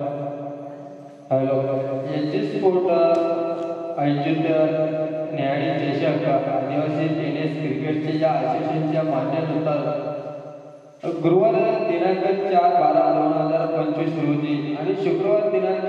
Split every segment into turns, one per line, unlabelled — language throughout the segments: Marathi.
Hello यांचे स्पोर्ट आयोजित न्यायालयीन चषक आदिवासी टेनिस क्रिकेटच्या या असोसिएशनच्या मान्यनुसार गुरुवार दिनांक चार बारा दोन हजार पंचवीस रोजी आणि शुक्रवार दिनांक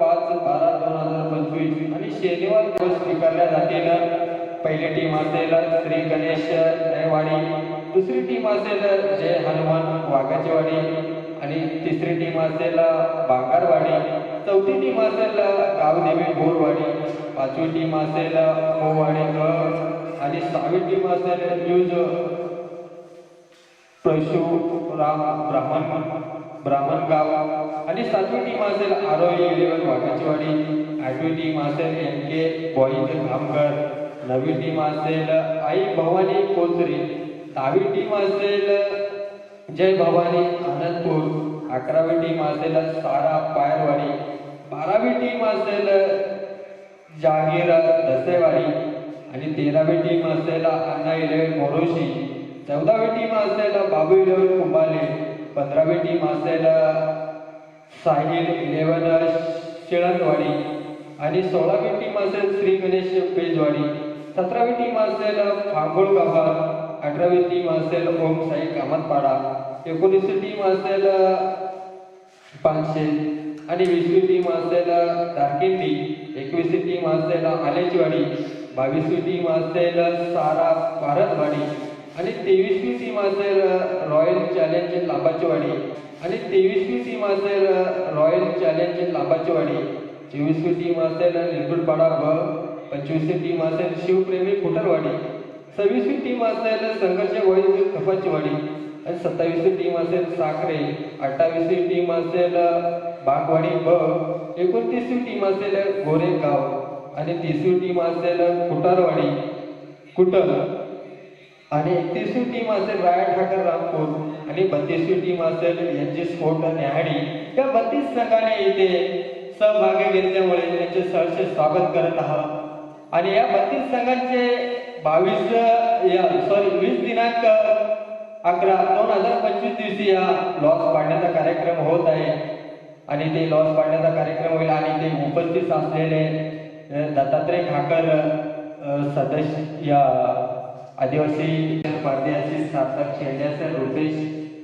पाच बारा दोन हजार पंचवीस आणि शनिवार दिवस स्वीकारल्या जातील. पहिली टीम असेल श्री गणेश दयवाडी दुसरी टीम असेल जय हनुमान वाघाचेवाडी आणि तिसरी टीम असेल बांगारवाडी चौथी टीम असेल गावदेवी बोरवाडी पाचवी टीम असेल मोवाडी ग आणि सहावी टीम असेल न्यूज परशुराम ब्राह्मण ब्राह्मण गाव. आणि सातवी टीम असेल आरोही इलेवन वाघाचीवाडी. आठवी टीम असेल एम के बॉईज धामगड नवी टीम असेल आई भवानी कोचरी. दहावी टीम असेल जय भवानी आनंदपूर अकरावी टीम असेल सारा पायरवाडी बारावी टीम असेल जागीर दसेवाडी. आणि तेरावी टीम असेल अण्णा इलेव्हन मोरोशी. चौदावी टीम असेल बाबू इलेव्हन कुंभाले. पंधरावी टीम असेल साहिल इलेव्हन शिळणवाडी आणि सोळावी टीम असेल श्री गणेश पेजवाडी. सतरावी टीम असेल फांगोळ गावात अठरावी टीम असेल ओम साई कामतपाडा एकोणीसवी टीम असेल पाचशे आणि वीसवी टीम असेल दारकिंडी एकवीसवी टीम असेल आलेचवाडी बावीसवी टीम असेल सारा भारतवाडी आणि तेवीसवी टीम असेल रॉयल चॅलेंज लांबाचीवाडी आणि तेवीसवी टीम असेल रॉयल चॅलेंज लांबाचीवाडी चोवीसवी टीम असेल निलगुडपाडा ब पंचवीसवी टीम असेल शिवप्रेमी फुटरवाडी. सव्वीसवी टीम असेल संघर्ष वैद्य कपाचीवाडी आणि सत्तावीसवी टीम असेल साखरे. अठ्ठावीसवी टीम असेल बागवाडी ब एकोणतीसवी टीम असेल गोरेगाव. आणि तीसवी टीम असेल कुटारवाडी. कुटल आणि एकतीसवी टीम असेल राया ठाकर रामपूर. आणि बत्तीसवी टीम असेल यांची स्फोट न्याहाडी या बत्तीस संघाने येथे सहभागी घेतल्यामुळे त्यांचे सहर्ष स्वागत करत आहात. आणि या बत्तीस संघांचे बावीस या सॉरी वीस दिनांक अकरा दोन हजार पंचवीस दिवशी या लॉस पाडण्याचा कार्यक्रम होत आहे. आणि ते लॉस पाडण्याचा कार्यक्रम होईल आणि ते उपस्थित असलेले दत्तात्रय ठाकर सदस्य या आदिवासी पारदेशी सार्थक शेंडे असेल रुपेश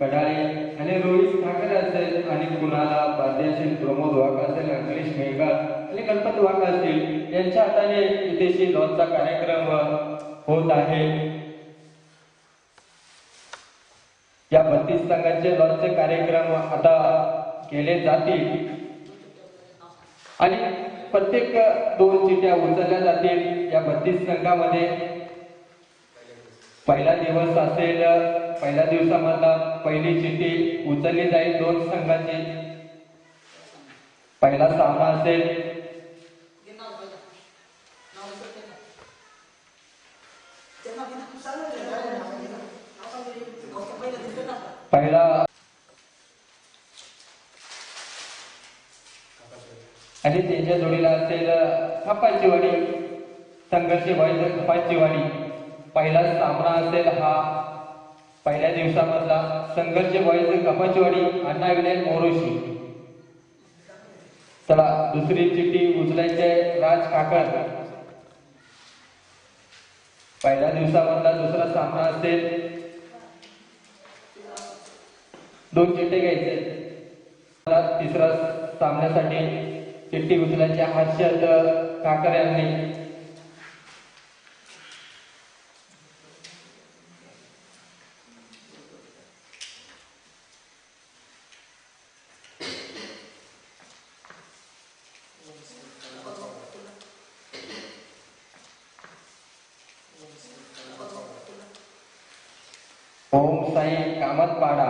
कडाळे आणि रोहित ठाकरे असेल आणि कुणाला पारदे असेल प्रमोद वाघ असेल अखिलेश मेघा आणि गणपत वाघ असतील यांच्या हाताने इथेशी लॉसचा कार्यक्रम होत आहे. या बत्तीस संघांचे लॉनचे कार्यक्रम आता केले जातील. आणि प्रत्येक दोन चिठ्ठ्या उचलल्या जातील. या बत्तीस संघामध्ये पहिला दिवस असेल पहिल्या दिवसामधला पहिली चिठी उचलली जाईल दोन संघाची. पहिला सामना असेल पहिला आणि त्यांच्या जोडीला असेल खपाची वाडी संघर्ष व्हायचं खपाची वाडी. पहिला सामना असेल हा. पहिल्या दिवसामधला संघर्ष व्हायचं कपाची वाडी अण्णा विनय मोरोशी. चला दुसरी चिठ्ठी उचलायचे राज काकर पहिल्या दिवसामधला दुसरा सामना असेल. दोन चिठ्ठे घ्यायचे. तिसरा सामन्यासाठी चिठ्ठी उचलायची हर्षद काकर यांनी ओम कामत पाडा.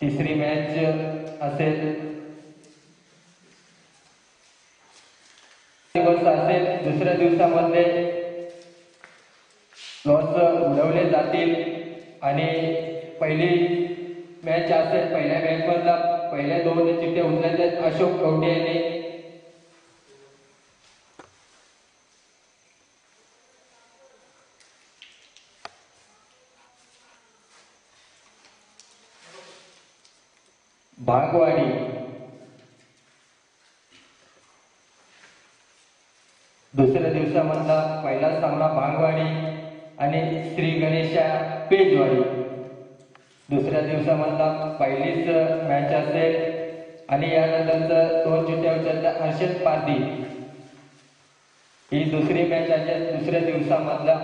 तिसरी मॅच असेल. दिवस असेल दुसऱ्या दिवसामध्ये लॉस उडवले जातील. आणि पहिली मॅच असेल पहिल्या मॅच मधला पहिल्या दोन चिठ्ठ्या उचलले अशोक कवटे यांनी. भागवाडी दुसऱ्या दिवसामधला पहिला सामना भांगवाडी आणि श्री गणेशा पेजवाडी दुसऱ्या दिवसामधला पहिलीच मॅच असेल आणि यानंतरचं दोन चिठ्ठ्या उचलल्या हर्षद पारदी ही दुसरी मॅच आहे. दुसऱ्या दिवसामधला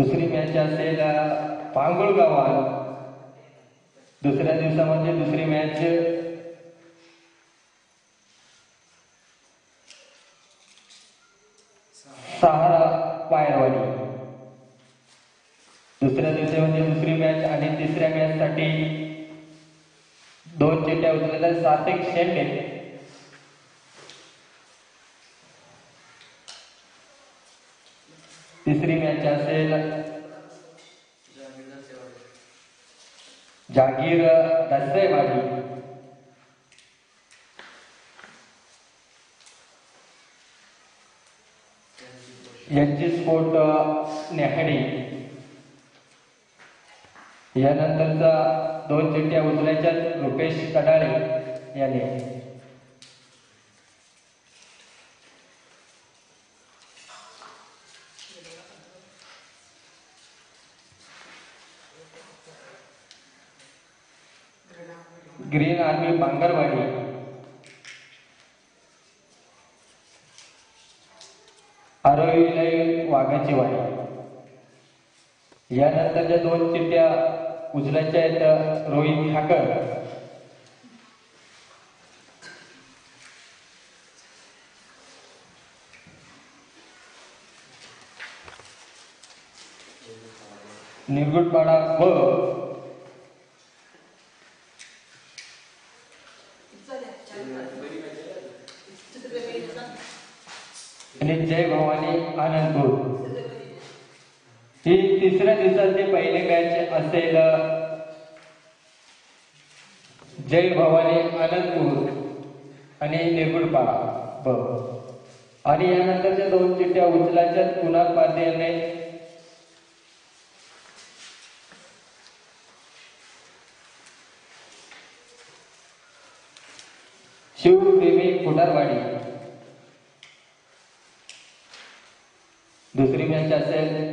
दुसरी मॅच असेल पांगोळ पांगुळ गावात. दुसऱ्या दिवसामध्ये दुसरी मॅच सहारा पायरवाडी. दुसऱ्या दिवसामध्ये दुसरी मॅच आणि तिसऱ्या मॅच साठी दोन चिठ्ठ्या उचलल्या. सातिक शेंडे. तिसरी मॅच असेल. जागीर दसेवाडी यांची स्पोर्ट नेहडी. यानंतरचा दोन चिठ्ठ्या उचलायच्या रुपेश कडाळे याने. Green army Bangarwadi. आरोग्य वाघाची वाडी यानंतरच्या दोन चिठ्ठ्या उजलाच्या आहेत रोहित ठाकर. निर्गुटपाडा व आणि जय भवानी आनंदपूर ही तिसऱ्या दिवसाचे पहिले मॅच असेल जय भवानी आनंदपूर आणि निरगुडपाडा ब आणि यानंतरच्या दोन चिठ्ठ्या उचलाच्या कुणाल पांडे यांनी? शिवदेवी फुटारवाडी दुसरी मॅच असेल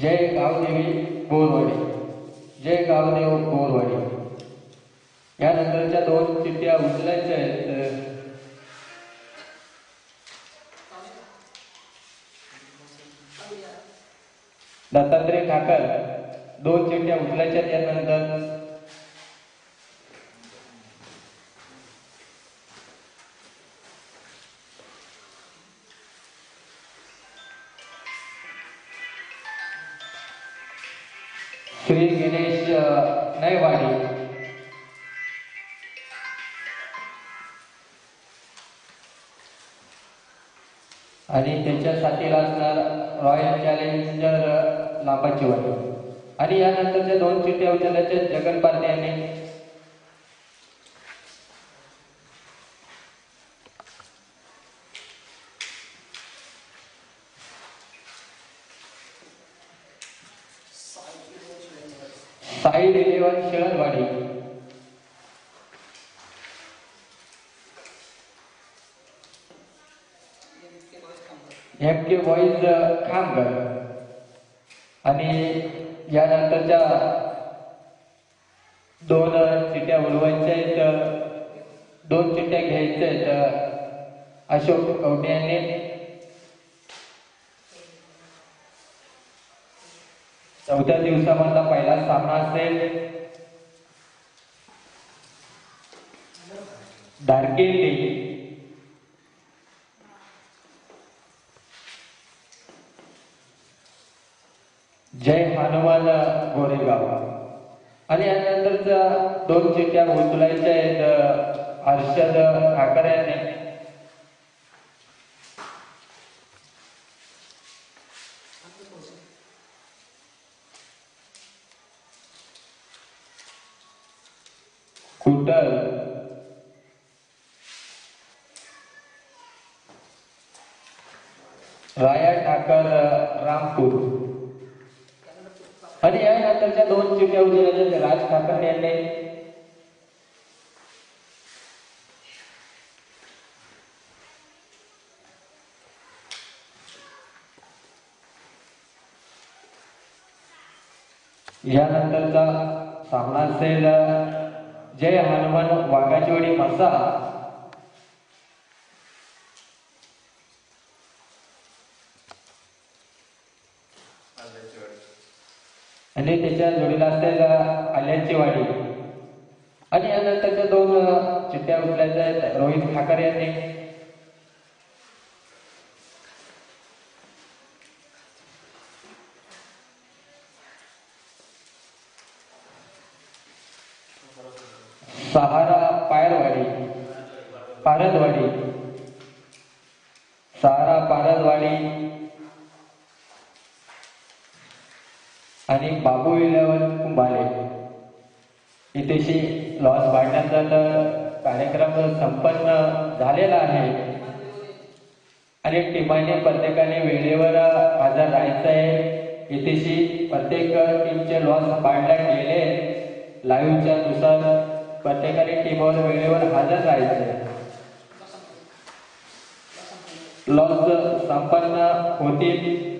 जय गावदेवी गोरवाडी जय गावदेव बोरवाडी. यानंतरच्या दोन चिठ्ठ्या उचलायच्या आहेत दत्तात्रय ठाकर दोन चिठ्ठ्या उचलायच्या त्यानंतर आणि त्याच्या साथीला असणार रॉयल चॅलेंजर लांबाची वाडी आणि यानंतरच्या दोन चिठ्ठ्या उचलल्याच्या जगन पारदे यांनी. ॲक्टिव्ह के काम कर आणि यानंतरच्या दोन चिट्ट्या उडवायच्या आहेत. दोन चिट्ट्या घ्यायच्या आहेत. अशोक कवटे यांनी. चौथ्या दिवसामधला पहिला सामना असेल. दारकेली जय हनुमान गोरेगाव. आणि यानंतरच्या दोन चिठ्या उचलायच्या आहेत हर्षद ठाकरे यांनी. कुटल राया ठाकर रामपूर. आणि यानंतरच्या दोन चिठ्ठ्या उचलल्या राज ठाकरे यांनी यानंतरचा सामना असेल जय हनुमान वाघाचीवाडी मसा. आणि त्याच्या जोडीला असलेल्या आल्याची वाडी. आणि यानंतरच्या दोन चिठ्ठ्या उचलायच्या आहेत रोहित ठाकर यांनी. सहारा पायरवाडी पारदवाडी. सहारा पारदवाडी. आणि बाबू इलेवन कुंभारे इथेशी लॉस वाढण्याचा तर कार्यक्रम संपन्न झालेला आहे. आणि टीमाने प्रत्येकाने वेळेवर हजर राहायचं आहे इथेशी प्रत्येक टीमचे लॉस पाडल्या गेले. लाईव्हच्या नुसार प्रत्येकाने टीमवर वेळेवर हजर राहायचं आहे लॉस संपन्न होतील.